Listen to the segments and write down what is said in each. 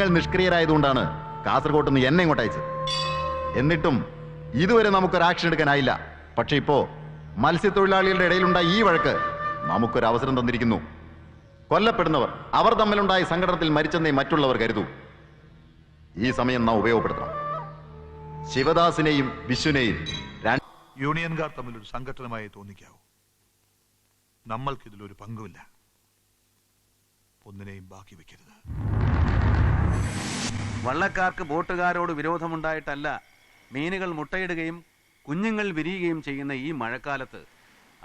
നിങ്ങൾ നിഷ്ക്രിയരായതുകൊണ്ടാണ് കാസർഗോട്ട് നിന്ന് എന്നെ ഇങ്ങോട്ട് അയച്ചത്. എന്നിട്ടും ഇതുവരെ നമുക്കൊരു ആക്ഷൻ എടുക്കാനായില്ല. പക്ഷെ ഇപ്പോ മത്സ്യത്തൊഴിലാളികളുടെ ഇടയിലുണ്ടായ ഈ വഴക്ക് നമുക്കൊരു അവസരം തന്നിരിക്കുന്നു. കൊല്ലപ്പെടുന്നവർ അവർ തമ്മിലുണ്ടായ സംഘടനത്തിൽ മരിച്ചെന്നേ മറ്റുള്ളവർ കരുതൂ. ഈ സമയം നാം ഉപയോഗപ്പെടുത്തണം. ശിവദാസിനെയും വിശ്വനെയും യൂണിയൻകാർ തമ്മിലൊരു സംഘടനമായി തോന്നിക്കാവൂ. നമ്മൾക്കിതിലൊരു പങ്കുമില്ല. ഒന്നിനെയും ബാക്കി വെക്കരുത്. വള്ളക്കാർക്ക് ബോട്ടുകാരോട് വിരോധമുണ്ടായിട്ടല്ല. മീനുകൾ മുട്ടയിടുകയും കുഞ്ഞുങ്ങൾ വിരിയുകയും ചെയ്യുന്ന ഈ മഴക്കാലത്ത്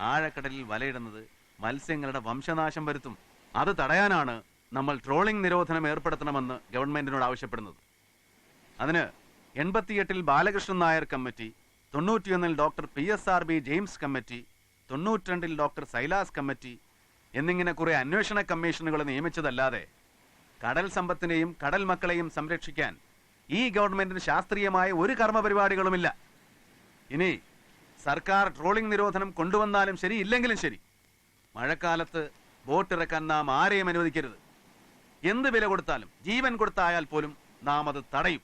ആഴക്കടലിൽ വലയിടുന്നത് മത്സ്യങ്ങളുടെ വംശനാശം വരുത്തും. അത് തടയാനാണ് നമ്മൾ ട്രോളിംഗ് നിരോധനം ഏർപ്പെടുത്തണമെന്ന് ഗവൺമെന്റിനോട് ആവശ്യപ്പെടുന്നത്. അതിന് എൺപത്തിയെട്ടിൽ Balakrishnan Nair committee തൊണ്ണൂറ്റിയൊന്നിൽ doctor P S R B James committee തൊണ്ണൂറ്റിരണ്ടിൽ doctor Silas committee എന്നിങ്ങനെ കുറെ അന്വേഷണ കമ്മീഷനുകൾ നിയമിച്ചതല്ലാതെ കടൽ സമ്പത്തിനെയും കടൽ മക്കളെയും സംരക്ഷിക്കാൻ ഈ ഗവൺമെന്റിന് ശാസ്ത്രീയമായ ഒരു കർമ്മ പരിപാടികളുമില്ല ഇനി സർക്കാർ ട്രോളിംഗ് നിരോധനം കൊണ്ടുവന്നാലും ശരി ഇല്ലെങ്കിലും ശരി. മഴക്കാലത്ത് ബോട്ട് ഇറക്കാൻ നാം ആരെയും അനുവദിക്കരുത്. എന്ത് വില കൊടുത്താലും ജീവൻ കൊടുത്തായാൽ പോലും നാം അത് തടയും.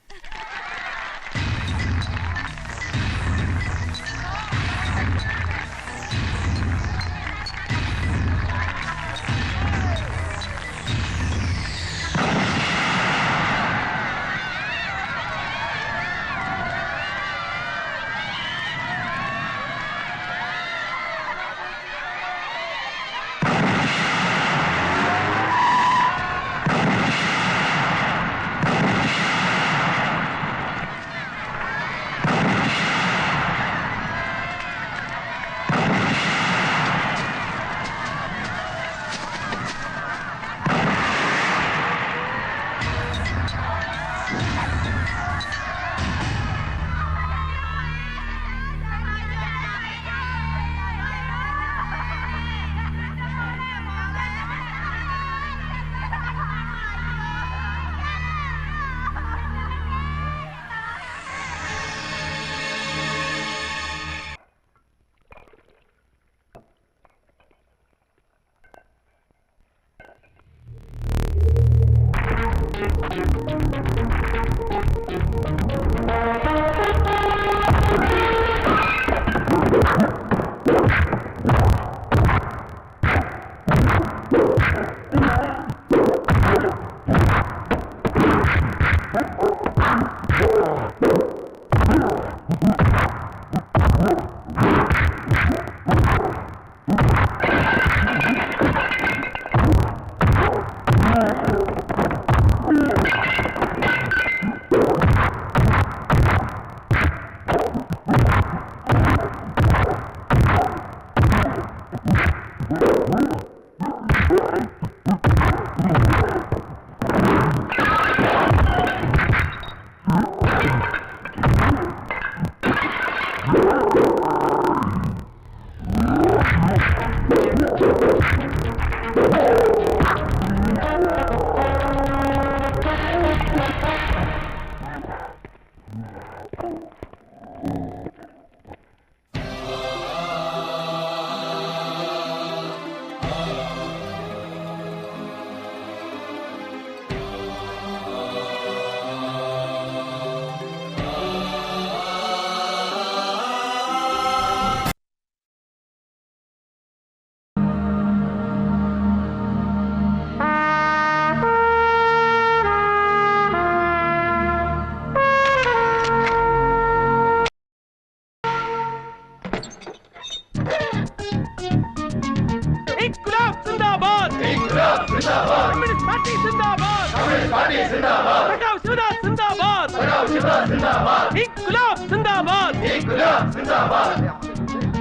जिंदाबाद।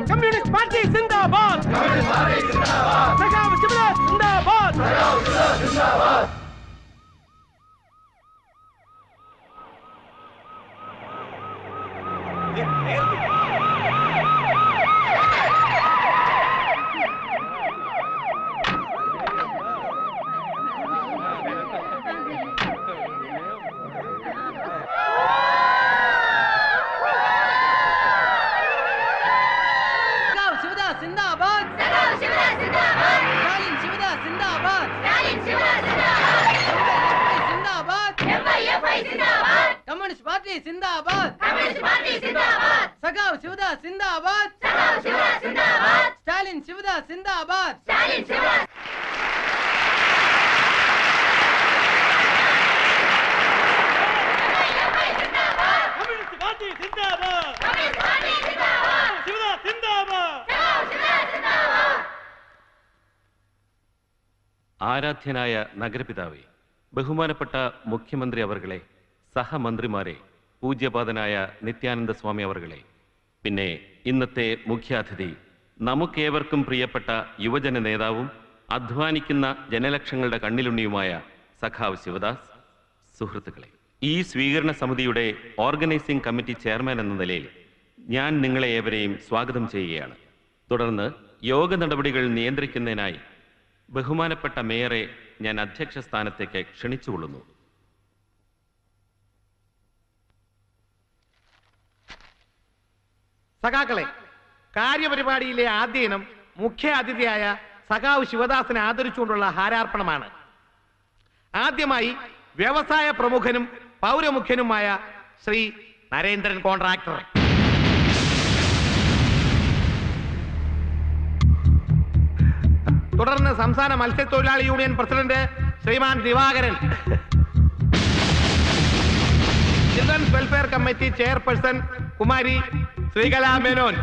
कम्युनिस्ट पार्टी जिंदाबाद। कम्युनिस्ट पार्टी जिंदाबाद। जिंदाबाद। जिंदाबाद। പാർട്ടി സിന്ദാബാദ് സഖാവ് ശിവദാസ് സിന്ദാബാദ് സ്റ്റാലിൻ ശിവദാസ് സിന്ദാബാദ് കമ്മ്യൂണിസ്റ്റ് പാർട്ടി സിന്ദാബാദ് ശിവദാസ് സിന്ദാബാദ് ആരാധ്യനായ നഗരപിതാവേ ബഹുമാനപ്പെട്ട മുഖ്യമന്ത്രി അവർകളെ സഹമന്ത്രിമാരെ പൂജ്യപാതനായ നിത്യാനന്ദ സ്വാമി അവർകളെ. പിന്നെ ഇന്നത്തെ മുഖ്യാതിഥി നമുക്കേവർക്കും പ്രിയപ്പെട്ട യുവജന നേതാവും അധ്വാനിക്കുന്ന ജനലക്ഷങ്ങളുടെ കണ്ണിലുണ്ണിയുമായ സഖാവ് ശിവദാസ്. സുഹൃത്തുക്കളെ ഈ സ്വീകരണ സമിതിയുടെ ഓർഗനൈസിംഗ് കമ്മിറ്റി ചെയർമാൻ എന്ന നിലയിൽ ഞാൻ നിങ്ങളെ ഏവരെയും സ്വാഗതം ചെയ്യുകയാണ്. തുടർന്ന് യോഗ നടപടികൾ നിയന്ത്രിക്കുന്നതിനായി ബഹുമാനപ്പെട്ട മേയറെ ഞാൻ അധ്യക്ഷ സ്ഥാനത്തേക്ക് ക്ഷണിച്ചുകൊള്ളുന്നു. സഖാക്കളെ കാര്യപരിപാടിയിലെ ആദ്യ ഇനം മുഖ്യ അതിഥിയായ സഖാവ് ശിവദാസിനെ ആദരിച്ചുകൊണ്ടുള്ള ഹാരാർപ്പണമാണ്. ആദ്യമായി വ്യവസായ പ്രമുഖനും പൗരമുഖ്യനുമായ ശ്രീ നരേന്ദ്രൻ കോൺട്രാക്ടർ. തുടർന്ന് സംസ്ഥാന മത്സ്യത്തൊഴിലാളി യൂണിയൻ പ്രസിഡന്റ് ശ്രീമാൻ Divakaran. Children's welfare committee chairperson Kumari Sreekala Menon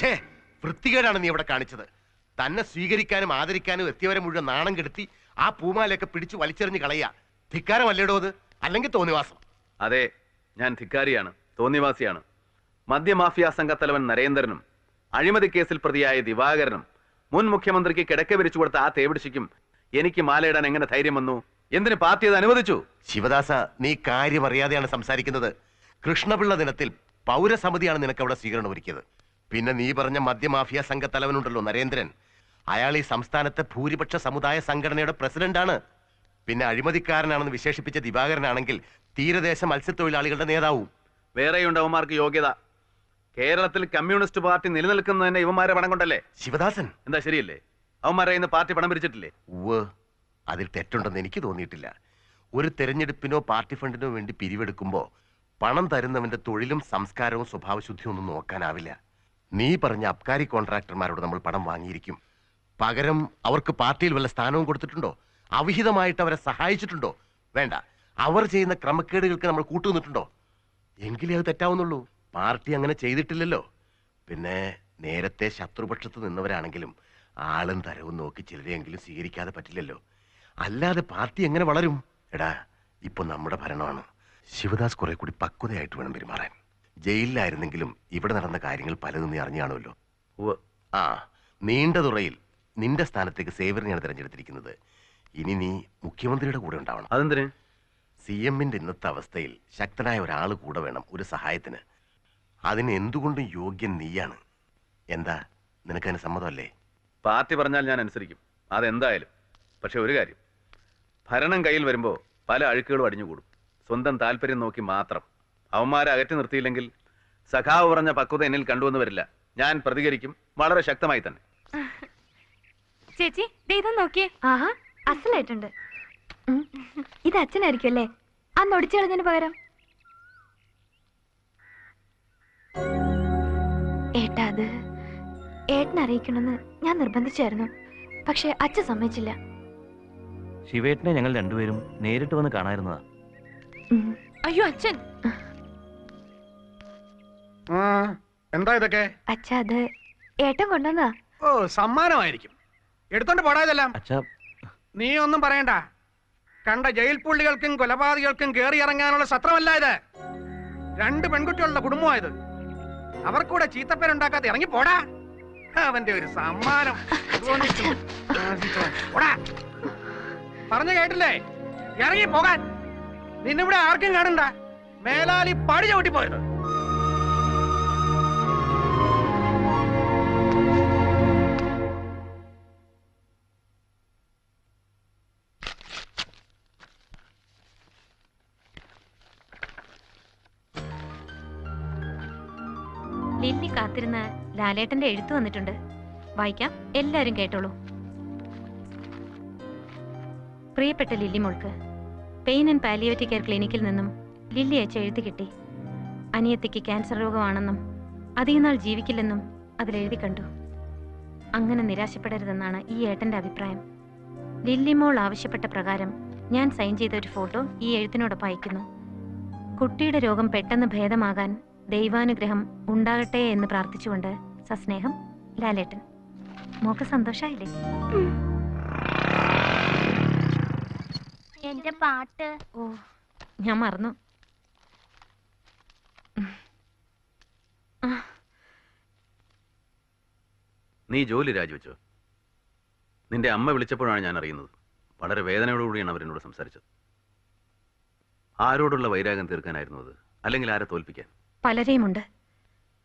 ഛേ വൃത്തികേടാണ് നീ ഇവിടെ കാണിച്ചത്. തന്നെ സ്വീകരിക്കാനും ആദരിക്കാനും എത്തിയവരെ മുഴുവൻ നാണം കെടുത്തി ആ പൂമാലയൊക്കെ പിടിച്ചു വലിച്ചെറിഞ്ഞ് കളയുക. ധിക്കാരമല്ലേടോ അത്? അല്ലെങ്കിൽ തോന്നിവാസം. അതെ ഞാൻ ധിക്കാരിയാണ് തോന്നിവാസിയാണ്. മദ്യമാഫിയ സംഘത്തലവൻ നരേന്ദ്രനും അഴിമതി കേസിൽ പ്രതിയായ ദിവാകരനും മുൻ മുഖ്യമന്ത്രിക്ക് കിടക്ക വിരിച്ചു കൊടുത്ത ആ തേവിടിശിക്കും എനിക്ക് മാലയിടാൻ എങ്ങനെ ധൈര്യം വന്നു? എന്തിന് പാർട്ടി അത് അനുവദിച്ചു? ശിവദാസ നീ കാര്യം അറിയാതെയാണ് സംസാരിക്കുന്നത്. കൃഷ്ണപിള്ള ദിനത്തിൽ പൗരസമിതിയാണ് നിനക്ക് അവിടെ സ്വീകരണം ഒരുക്കിയത്. പിന്നെ നീ പറഞ്ഞ മദ്യമാഫിയ സംഘത്തലവനുണ്ടല്ലോ നരേന്ദ്രൻ. അയാൾ ഈ സംസ്ഥാനത്തെ ഭൂരിപക്ഷ സമുദായ സംഘടനയുടെ പ്രസിഡന്റാണ്. പിന്നെ അഴിമതിക്കാരനാണെന്ന് വിശേഷിപ്പിച്ച ദിവാകരനാണെങ്കിൽ തീരദേശ മത്സ്യത്തൊഴിലാളികളുടെ നേതാവും. വേറെയുണ്ട് അവന്മാർക്ക് യോഗ്യത. കേരളത്തിൽ കമ്മ്യൂണിസ്റ്റ് പാർട്ടി നിലനിൽക്കുന്നതന്നെ ഇവന്മാരെ പണം കൊണ്ടല്ലേ? ശിവദാസൻ. എന്താ ശരിയല്ലേ? അവന്മാരെ ഇന്ന് പാർട്ടി പണം പിരിച്ചിട്ടില്ലേ? ഉവ് അതിൽ തെറ്റുണ്ടെന്ന് എനിക്ക് തോന്നിയിട്ടില്ല. ഒരു തെരഞ്ഞെടുപ്പിനോ പാർട്ടി ഫണ്ടിനോ വേണ്ടി പിരിവെടുക്കുമ്പോൾ പണം തരുന്നവന്റെ തൊഴിലും സംസ്കാരവും സ്വഭാവശുദ്ധിയും ഒന്നും നോക്കാനാവില്ല. നീ പറഞ്ഞ അബ്കാരി കോൺട്രാക്ടർമാരോട് നമ്മൾ പണം വാങ്ങിയിരിക്കും. പകരം അവർക്ക് പാർട്ടിയിൽ വല്ല സ്ഥാനവും കൊടുത്തിട്ടുണ്ടോ? അവിഹിതമായിട്ട് അവരെ സഹായിച്ചിട്ടുണ്ടോ? വേണ്ട. അവർ ചെയ്യുന്ന ക്രമക്കേടുകൾക്ക് നമ്മൾ കൂട്ടുനിന്നിട്ടുണ്ടോ? എങ്കിലേ അത് തെറ്റാവുന്നുള്ളൂ. പാർട്ടി അങ്ങനെ ചെയ്തിട്ടില്ലല്ലോ. പിന്നെ നേരത്തെ ശത്രുപക്ഷത്ത് നിന്നവരാണെങ്കിലും ആളും തരവും നോക്കി ചിലരെയെങ്കിലും സ്വീകരിക്കാതെ പറ്റില്ലല്ലോ. അല്ലാതെ പാർട്ടി എങ്ങനെ വളരും? എടാ ഇപ്പൊ നമ്മുടെ ഭരണമാണ്. ശിവദാസ് കുറെ കൂടി പക്വതയായിട്ട് വേണം പെരുമാറാൻ. ജയിലിലായിരുന്നെങ്കിലും ഇവിടെ നടന്ന കാര്യങ്ങൾ പലതും നീ അറിഞ്ഞാണല്ലോ ആ നീണ്ട തുറയിൽ നിന്റെ സ്ഥാനത്തേക്ക് സേവറിനെയാണ് തിരഞ്ഞെടുത്തിരിക്കുന്നത്. ഇനി നീ മുഖ്യമന്ത്രിയുടെ കൂടെ ഉണ്ടാവണം. അതെന്തിന്? സി എമ്മിന്റെ ഇന്നത്തെ അവസ്ഥയിൽ ശക്തനായ ഒരാൾ കൂടെ വേണം ഒരു സഹായത്തിന്. അതിന് എന്തുകൊണ്ടും യോഗ്യൻ നീയാണ്? എന്താ? നിനക്ക് അതിന് സമ്മതമല്ലേ? പാർട്ടി പറഞ്ഞാൽ ഞാൻ അനുസരിക്കും. അതെന്തായാലും. പക്ഷെ ഒരു കാര്യം. ഭരണം കയ്യിൽ വരുമ്പോൾ പല അഴുക്കുകളും അടിഞ്ഞുകൂടും. സ്വന്തം താല്പര്യം നോക്കി മാത്രം. അവന്മാരെ അകറ്റി നിർത്തിയില്ലെങ്കിൽ സഖാവ് പറഞ്ഞ പക്വത എന്നിൽ കണ്ടുവന്ന് വരില്ല. ഞാൻ പ്രതികരിക്കും. വളരെ ശക്തമായി തന്നെ. ചേച്ചി ഇതൊന്ന് നോക്കിയേ. ആഹാ അസലായിട്ടുണ്ട്. ഇത് അച്ഛനായിരിക്കും അല്ലേ? അന്ന് ഒടിച്ചു കളഞ്ഞതിന് പകരം. ഏട്ടാ അത് ഏട്ടനെ അറിയിക്കണമെന്ന് ഞാൻ നിർബന്ധിച്ചായിരുന്നു. പക്ഷെ അച്ഛൻ സമ്മതിച്ചില്ല. ശിവേട്ടനെ ഞങ്ങൾ രണ്ടുപേരും നേരിട്ട് വന്ന് കാണാതിരുന്നതാ ഉം. അയ്യോ അച്ഛൻ. എന്താ ഇതൊക്കെ? അച്ഛാ അത് ഏട്ടൻ കൊണ്ടുവന്നാ ഓ സമ്മാനമായിരിക്കും. എടുത്തോണ്ട് പോടാ ഇതെല്ലാം. അച്ഛാ. നീ ഒന്നും പറയണ്ട. കണ്ട ജയിൽ പുള്ളികൾക്കും കൊലപാതകൾക്കും കേറി ഇറങ്ങാനുള്ള സത്രമല്ല ഇത്. രണ്ട് പെൺകുട്ടികളുടെ കുടുംബമായത് അവർക്കൂടെ ചീത്തപ്പേരുണ്ടാക്കാതെ ഇറങ്ങി പോടാ. അവന്റെ ഒരു സമ്മാനം. പോടാ. പറഞ്ഞു കേട്ടില്ലേ? ഇറങ്ങി പോകാൻ. നിന്നിവിടെ ആർക്കും കാണണ്ട. മേലാലി പടി ചവിട്ടി പോയത് ലാലേട്ടന്റെ എഴുത്ത് വന്നിട്ടുണ്ട്. വായിക്കാം. എല്ലാരും കേട്ടോളൂ. പ്രിയപ്പെട്ട ലില്ലി മോൾക്ക് പെയിൻ ആൻഡ് പാലിയേറ്റീവ് കെയർ ക്ലിനിക്കിൽ നിന്നും ലില്ലി അയച്ച എഴുത്ത് കിട്ടി. അനിയത്തിക്ക് ക്യാൻസർ രോഗമാണെന്നും അധികനാൾ ജീവിക്കില്ലെന്നും അതിലെഴുതി കണ്ടു. അങ്ങനെ നിരാശപ്പെടരുതെന്നാണ് ഈ ഏട്ടന്റെ അഭിപ്രായം. ലില്ലി മോൾ ആവശ്യപ്പെട്ട പ്രകാരം ഞാൻ സൈൻ ചെയ്ത ഒരു ഫോട്ടോ ഈ എഴുത്തിനോടൊപ്പം അയക്കുന്നു. കുട്ടിയുടെ രോഗം പെട്ടെന്ന് ഭേദമാകാൻ ദൈവാനുഗ്രഹം ഉണ്ടാകട്ടെ എന്ന് പ്രാർത്ഥിച്ചുകൊണ്ട് സസ്നേഹം ലാലേട്ടൻ. മോക്ക് സന്തോഷായില്ലേ? എന്റെ പാട്ട്. ഓ ഞാൻ മറന്നു. നീ ജോലി രാജിവെച്ചോ? നിന്റെ അമ്മ വിളിച്ചപ്പോഴാണ് ഞാൻ അറിയുന്നത്. വളരെ വേദനയോടുകൂടിയാണ് അവരെന്നോട് സംസാരിച്ചത്. ആരോടുള്ള വൈരാഗ്യം തീർക്കാനായിരുന്നു അത്. അല്ലെങ്കിൽ ആരെ തോൽപ്പിക്കാൻ? പലരെയുമുണ്ട്.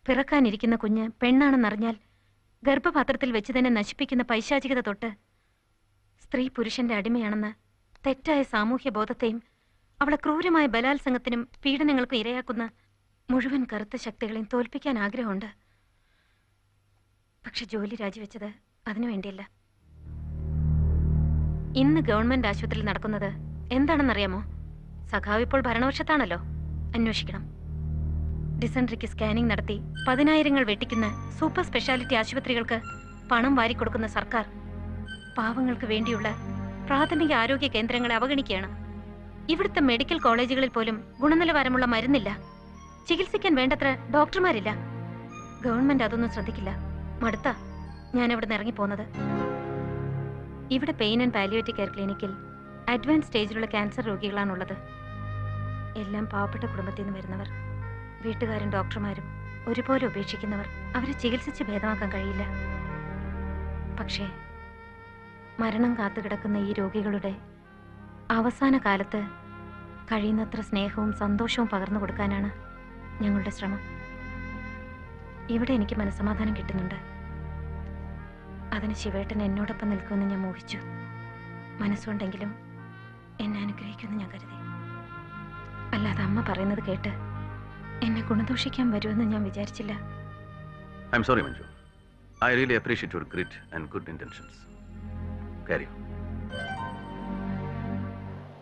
പിറക്കാനിരിക്കുന്ന കുഞ്ഞ് പെണ്ണാണെന്നറിഞ്ഞാൽ ഗർഭപാത്രത്തിൽ വെച്ച് തന്നെ നശിപ്പിക്കുന്ന പൈശാചികത തൊട്ട് സ്ത്രീ പുരുഷന്റെ അടിമയാണെന്ന് തെറ്റായ സാമൂഹ്യ ബോധത്തെയും അവളെ ക്രൂരമായ ബലാത്സംഗത്തിനും പീഡനങ്ങൾക്കും ഇരയാക്കുന്ന മുഴുവൻ കറുത്ത ശക്തികളെയും തോൽപ്പിക്കാൻ ആഗ്രഹമുണ്ട്. പക്ഷെ ജോലി രാജിവെച്ചത് അതിനുവേണ്ടിയല്ല ഇന്ന് ഗവൺമെന്റ് ആശുപത്രിയിൽ നടക്കുന്നത് എന്താണെന്നറിയാമോ? സഖാവ് ഇപ്പോൾ ഭരണപക്ഷത്താണല്ലോ. അന്വേഷിക്കണം. ഡിസൻട്രിക്ക് സ്കാനിംഗ് നടത്തി പതിനായിരങ്ങൾ വെട്ടിക്കുന്ന സൂപ്പർ സ്പെഷ്യാലിറ്റി ആശുപത്രികൾക്ക് പണം വാരിക്കൊടുക്കുന്ന സർക്കാർ പാവങ്ങൾക്ക് വേണ്ടിയുള്ള പ്രാഥമിക ആരോഗ്യ കേന്ദ്രങ്ങളെ അവഗണിക്കുകയാണ്. ഇവിടുത്തെ മെഡിക്കൽ കോളേജുകളിൽ പോലും ഗുണനിലവാരമുള്ള മരുന്നില്ല. ചികിത്സിക്കാൻ വേണ്ടത്ര ഡോക്ടർമാരില്ല. ഗവൺമെന്റ് അതൊന്നും ശ്രദ്ധിക്കില്ല. മടുത്ത ഞാൻ ഇവിടെ നിന്ന് ഇറങ്ങിപ്പോന്നത്. ഇവിടെ പെയിൻ ആൻഡ് പാലിയേറ്റീവ് കെയർ ക്ലിനിക്കിൽ അഡ്വാൻസ് സ്റ്റേജിലുള്ള ക്യാൻസർ രോഗികളാണുള്ളത്. എല്ലാം പാവപ്പെട്ട കുടുംബത്തിൽ നിന്ന് വരുന്നവർ. വീട്ടുകാരും ഡോക്ടർമാരും ഒരുപോലെ ഉപേക്ഷിക്കുന്നവർ അവരെ ചികിത്സിച്ച് ഭേദമാക്കാൻ കഴിയില്ല. പക്ഷേ മരണം കാത്തുകിടക്കുന്ന ഈ രോഗികളുടെ അവസാന കാലത്ത് കഴിയുന്നത്ര സ്നേഹവും സന്തോഷവും പകർന്നു കൊടുക്കാനാണ് ഞങ്ങളുടെ ശ്രമം. ഇവിടെ എനിക്ക് മനസ്സമാധാനം കിട്ടുന്നുണ്ട്. അതിന് ശിവേട്ടൻ എന്നോടൊപ്പം നിൽക്കുമെന്ന് ഞാൻ മോഹിച്ചു. മനസ്സുണ്ടെങ്കിലും എന്നെ അനുഗ്രഹിക്കുമെന്ന് ഞാൻ കരുതി. അല്ലാതെ അമ്മ പറയുന്നത് കേട്ട് എന്നെ ഗുണദോഷിക്കാൻ വരുമെന്ന് ഞാൻ വിചാരിച്ചില്ല. I'm sorry Manju I really appreciate your grit and good intentions കാര്യം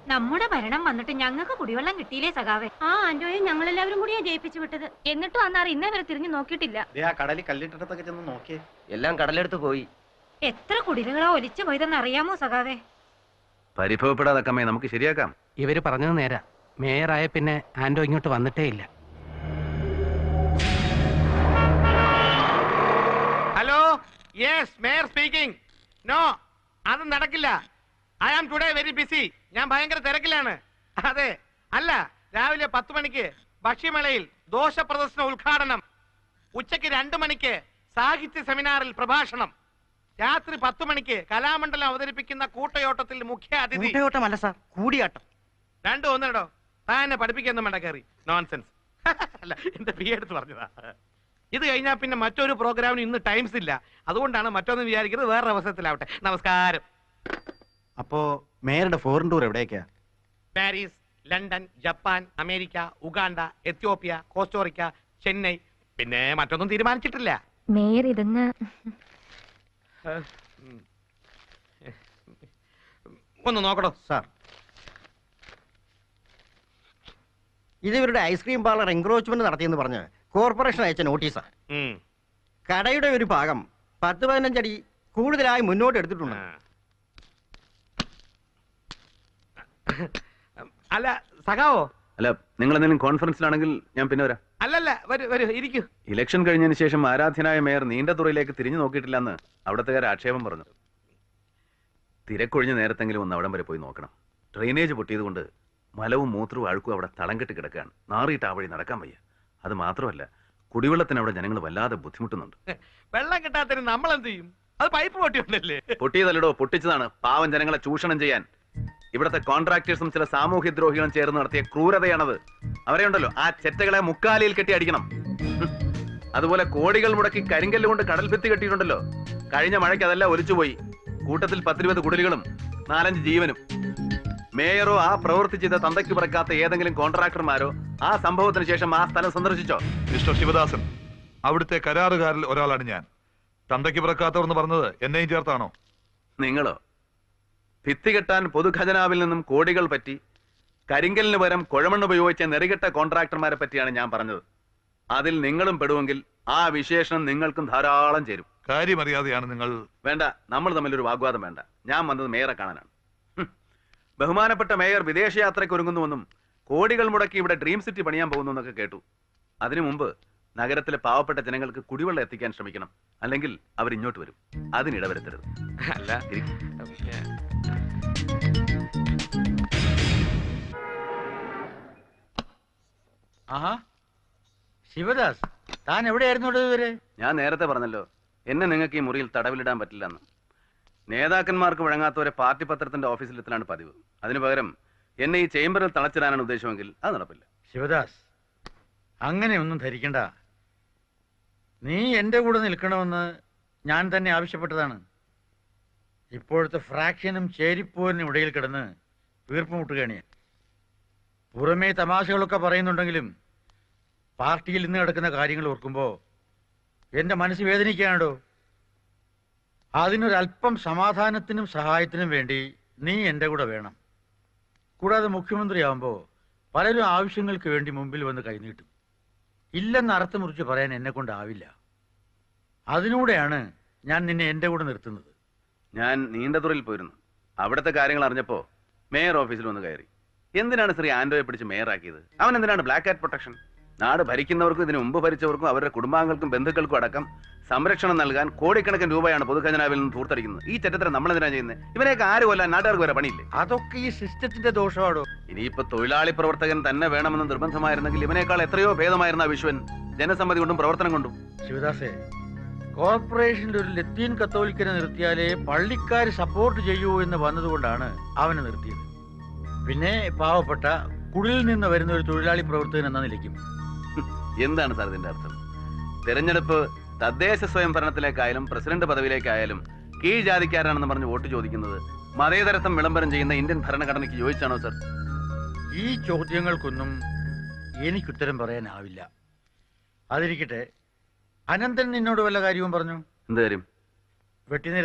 നമ്മുടെ ഭരണം വന്നിട്ട് ഞങ്ങൾക്ക് കുടിവെള്ളം കിട്ടിയില്ലേ സഖാവേ? ആ ആന്റോയെ ഞങ്ങളെല്ലാവരും കൂടിയാ ജയിപ്പിച്ചു വിട്ടത്. എന്നിട്ടും അന്നാർ ഇന്നേ വരെ തിരിഞ്ഞു നോക്കിയിട്ടില്ല. ആ കടലിൽ കല്ലിട്ടിടത്തൊക്കെ ചെന്ന് നോക്കിയേ. എല്ലാം കടലെടുത്ത് പോയി. എത്ര കുടിലുകളാ ഒലിച്ചു പോയതെന്ന് അറിയാമോ സഖാവേ? പരിഭവപ്പെടാതെ നമുക്ക് ശരിയാക്കാം. ഇവർ പറഞ്ഞത് നേരാ. മേയറായ പിന്നെ ആന്റോ ഇങ്ങോട്ട് വന്നിട്ടേ ഇല്ല. യെസ് മേയർ സ്പീക്കിംഗ് നോ അത് നടക്കില്ല. I am today very busy ഞാൻ ഭയങ്കര തിരക്കിലാണ്. അതെ അല്ല രാവിലെ പത്ത് മണിക്ക് ഭക്ഷ്യമേളയിൽ ദോഷ പ്രദർശന ഉദ്ഘാടനം. ഉച്ചയ്ക്ക് രണ്ടു മണിക്ക് സാഹിത്യ സെമിനാറിൽ പ്രഭാഷണം. രാത്രി പത്ത് മണിക്ക് കലാമണ്ഡലം അവതരിപ്പിക്കുന്ന കൂട്ടയോട്ടത്തിൽ മുഖ്യ അതിഥി. കൂട്ടയോട്ടമല്ല സാർ കൂടിയാട്ടം. രണ്ടും ഒന്നിടോ താൻ എന്നെ പഠിപ്പിക്കൊന്നും വേണ്ട കയറി നോൺസെൻസ് അല്ല എന്റെ പി എടുത്ത് പറഞ്ഞതാ. ഇത് കഴിഞ്ഞാൽ പിന്നെ മറ്റൊരു പ്രോഗ്രാമിന് ഇന്ന് ടൈംസ് ഇല്ല. അതുകൊണ്ടാണ് മറ്റൊന്ന് വിചാരിക്കുന്നത് വേറെ അവസരത്തിലാവട്ടെ. നമസ്കാരം. അപ്പോ മേയറുടെ foreign tour എവിടെയൊക്കെയാ Paris London Japan America Uganda Ethiopia Costa Rica Chennai. പിന്നെ മറ്റൊന്നും തീരുമാനിച്ചിട്ടില്ല. മേയർ ഇതങ്ങ്. ഒന്ന് നോക്കടോ. സാർ. ഇത് ഇവരുടെ ഐസ്ക്രീം പാർലർ എൻക്രോച്ച്മെന്റ് നടത്തിയെന്ന് പറഞ്ഞ് കോർപ്പറേഷൻ അയച്ച നോട്ടീസാണ് കടയുടെ ഒരു ഭാഗം പത്ത് പതിനഞ്ചടി കൂടുതലായി മുന്നോട്ട് എടുത്തിട്ടുണ്ട്. അല്ല സഖാവോ? അല്ല നിങ്ങൾ എന്തെങ്കിലും കോൺഫറൻസിലാണെങ്കിൽ ഞാൻ പിന്നെ വരാം. അല്ലല്ല വരൂ വരൂ ഇരിക്കൂ. ഇലക്ഷൻ കഴിഞ്ഞതിന് ശേഷം ആരാധ്യനായ മേയർ നീണ്ട തുറയിലേക്ക് തിരിഞ്ഞു നോക്കിയിട്ടില്ലെന്ന് അവിടത്തുകാർ ആക്ഷേപം പറഞ്ഞു. തിരക്കൊഴിഞ്ഞ നേരത്തെങ്കിലും ഒന്ന് അവിടം വരെ പോയി നോക്കണം. ഡ്രെയിനേജ് പൊട്ടിയതുകൊണ്ട് മലവും മൂത്രവും അഴുക്കും അവിടെ തളം കെട്ടി കിടക്കുകയാണ്. നാറിയിട്ട് ആ വഴി നടക്കാൻ വയ്യ. അത് മാത്രമല്ല കുടിവെള്ളത്തിന് അവിടെ ജനങ്ങൾ വല്ലാതെ ബുദ്ധിമുട്ടുന്നുണ്ട്. വെള്ളം കിട്ടാത്തതിന് നമ്മൾ എന്ത് ചെയ്യും അത് പൈപ്പ് പൊട്ടിയുണ്ടല്ലേ? പൊട്ടിയതല്ലടോ പൊട്ടിച്ചതാണ്. പാവം ജനങ്ങളെ ചൂഷണം ചെയ്യാൻ. ഇവിടുത്തെ കോൺട്രാക്ടേഴ്സും ചില സാമൂഹ്യ ദ്രോഹികളും ചേർന്ന് നടത്തിയ ക്രൂരതയാണത്. അവരെ ഉണ്ടല്ലോ ആ ചെറ്റകളെ മുക്കാലിയിൽ കെട്ടി അടിക്കണം. അതുപോലെ കോടികൾ മുടക്കി കരിങ്കല്ല് കൊണ്ട് കടൽ ഭിത്തി കെട്ടിയിട്ടുണ്ടല്ലോ. കഴിഞ്ഞ മഴയ്ക്ക് അതെല്ലാം ഒലിച്ചുപോയി. കൂട്ടത്തിൽ പത്തിരുപത് കുടലുകളും നാലഞ്ച് ജീവനും. മേയറോ ആ പ്രവൃത്തി ചെയ്ത തന്തയ്ക്ക് പറക്കാത്ത ഏതെങ്കിലും കോൺട്രാക്ടർമാരോ ആ സംഭവത്തിന് ശേഷം ആ സ്ഥലം സന്ദർശിച്ചോ? മിസ്റ്റർ ശിവദാസൻ അവിടുത്തെ കരാറുകാരിൽ ഒരാളാണ് ഞാൻ. തന്തയ്ക്ക് പിറക്കാത്തവർ എന്ന് പറഞ്ഞത് എന്നെയും ചേർത്താണോ? നിങ്ങളോ? ഭിത്തി കെട്ടാൻ പൊതുഖജനാവിൽ നിന്നും കോടികൾ പറ്റി കരിങ്കലിന് പകരം കുഴമണ്ണ് ഉപയോഗിച്ച നെറികെട്ട കോൺട്രാക്ടർമാരെ പറ്റിയാണ് ഞാൻ പറഞ്ഞത്. അതിൽ നിങ്ങളും പെടുവെങ്കിൽ ആ വിശേഷണം നിങ്ങൾക്കും ധാരാളം ചേരും. കാര്യമറിയാതെയാണ് നിങ്ങൾ വേണ്ട നമ്മൾ തമ്മിൽ ഒരു വാഗ്വാദം വേണ്ട. ഞാൻ വന്നത് മേയറെ കാണാനാണ്. ബഹുമാനപ്പെട്ട മേയർ വിദേശയാത്രയ്ക്ക് ഒരുങ്ങുന്നുവെന്നും കോടികൾ മുടക്കി ഇവിടെ ഡ്രീം സിറ്റി പണിയാൻ പോകുന്നു എന്നൊക്കെ കേട്ടു. അതിനു മുമ്പ് നഗരത്തിലെ പാവപ്പെട്ട ജനങ്ങൾക്ക് കുടിവെള്ളം എത്തിക്കാൻ ശ്രമിക്കണം. അല്ലെങ്കിൽ അവർ ഇങ്ങോട്ട് വരും. അതിനിടവരുത്തരുത് അല്ല ആഹാ. ശിവദാസ് താൻ എവിടെയായിരുന്നു ഇതുവരെ? ഞാൻ നേരത്തെ പറഞ്ഞല്ലോ എന്നെ നിങ്ങൾക്ക് ഈ മുറിയിൽ തടവിലിടാൻ പറ്റില്ലെന്ന്. നേതാക്കന്മാർക്ക് വഴങ്ങാത്തവരെ പാർട്ടി പത്രത്തിന്റെ ഓഫീസിലെത്തലാണ് പതിവ്. അതിനു പകരം എന്നെ ഈ ചേംബറിൽ തളച്ചിടാനാണ് ഉദ്ദേശമെങ്കിൽ അത് നടപ്പില്ല. ശിവദാസ് അങ്ങനെയൊന്നും ധരിക്കണ്ട. നീ എന്റെ കൂടെ നിൽക്കണമെന്ന് ഞാൻ തന്നെ ആവശ്യപ്പെട്ടതാണ്. ഇപ്പോഴത്തെ ഫ്രാക്ഷനും ചേരിപ്പോരിനും ഇടയിൽ കിടന്ന് വീർപ്പുമുട്ടുകയാണ് പുറമേ തമാശകളൊക്കെ പറയുന്നുണ്ടെങ്കിലും പാർട്ടിയിൽ ഇന്ന് കിടക്കുന്ന കാര്യങ്ങൾ ഓർക്കുമ്പോൾ എന്റെ മനസ്സ് വേദനിക്കുകയാണോ? അതിനൊരല്പം സമാധാനത്തിനും സഹായത്തിനും വേണ്ടി നീ എന്റെ കൂടെ വേണം. കൂടാതെ മുഖ്യമന്ത്രിയാവുമ്പോൾ പലരും ആവശ്യങ്ങൾക്ക് വേണ്ടി മുമ്പിൽ വന്ന് കൈനീട്ടും. ഇല്ലെന്ന് അർത്ഥം മുറിച്ച് പറയാൻ എന്നെ കൊണ്ടാവില്ല അതിലൂടെയാണ് ഞാൻ നിന്നെ എന്റെ കൂടെ നിർത്തുന്നത്. ഞാൻ നീണ്ടതുറയിൽ പോയിരുന്നു അവിടുത്തെ കാര്യങ്ങൾ അറിഞ്ഞപ്പോൾ മേയർ ഓഫീസിൽ വന്ന് കയറി. എന്തിനാണ് ശ്രീ ആൻഡോയെ പിടിച്ച് മേയറാക്കിയത്? അവൻ എന്തിനാണ് ബ്ലാക്ക് ആറ്റ് പ്രൊട്ടക്ഷൻ? നാട് ഭരിക്കുന്നവർക്കും ഇതിനു മുമ്പ് ഭരിച്ചവർക്കും അവരുടെ കുടുംബാംഗങ്ങൾക്കും ബന്ധുക്കൾക്കും അടക്കം സംരക്ഷണം നൽകാൻ കോടിക്കണക്കിന് രൂപയാണ് പൊതുഖജനാവിൽ നിന്ന് തൂർത്തടിക്കുന്നത്. ഈ ചരിത്രം നമ്മൾ എന്തിനാ ചെയ്യുന്നത്? ഇവരെയൊക്കെ ആര് കൊല്ലാൻ നാട്ടുകാർക്ക് വരെ പണിയില്ലേ? അതൊക്കെ ഈ സിസ്റ്റത്തിന്റെ ദോഷമാണോ ഇനിയിപ്പോ തൊഴിലാളി പ്രവർത്തകൻ തന്നെ വേണമെന്ന് നിർബന്ധമായിരുന്നെങ്കിൽ ഇവനേക്കാൾ എത്രയോ ഭേദമായിരുന്ന വിശ്വൻ ജനസമ്മതി കൊണ്ടും പ്രവർത്തനം കൊണ്ടും. ശിവദാസേ കോർപ്പറേഷന്റെ ഒരു ലത്തീൻ കത്തോലിക്കനെ നിർത്തിയാലേ പള്ളിക്കാർ സപ്പോർട്ട് ചെയ്യൂ എന്ന് വന്നതുകൊണ്ടാണ് അവനെ നിർത്തിയത്. പിന്നെ പാവപ്പെട്ട കുടിലിൽ നിന്ന് വരുന്ന ഒരു തൊഴിലാളി പ്രവർത്തകൻ എന്ന നിലയ്ക്കും. എന്താണ് സാർ ഇതിന്റെ അർത്ഥം? തെരഞ്ഞെടുപ്പ് തദ്ദേശ സ്വയം ഭരണത്തിലേക്കായാലും പ്രസിഡന്റ് പദവിയിലേക്കായാലും കീഴ് ജാതിക്കാരാണെന്ന് പറഞ്ഞ് വോട്ട് ചോദിക്കുന്നത് മതേതരത്വം വിളംബരം ചെയ്യുന്ന ഇന്ത്യൻ ഭരണഘടനയ്ക്ക് യോജിച്ചാണോ സർ? ഈ ചോദ്യങ്ങൾക്കൊന്നും എനിക്കുത്തരം പറയാനാവില്ല. അതിരിക്കട്ടെ അനന്തൻ നിന്നോട് വല്ല കാര്യവും പറഞ്ഞു? എന്ത് കാര്യം? വെട്ടിനിര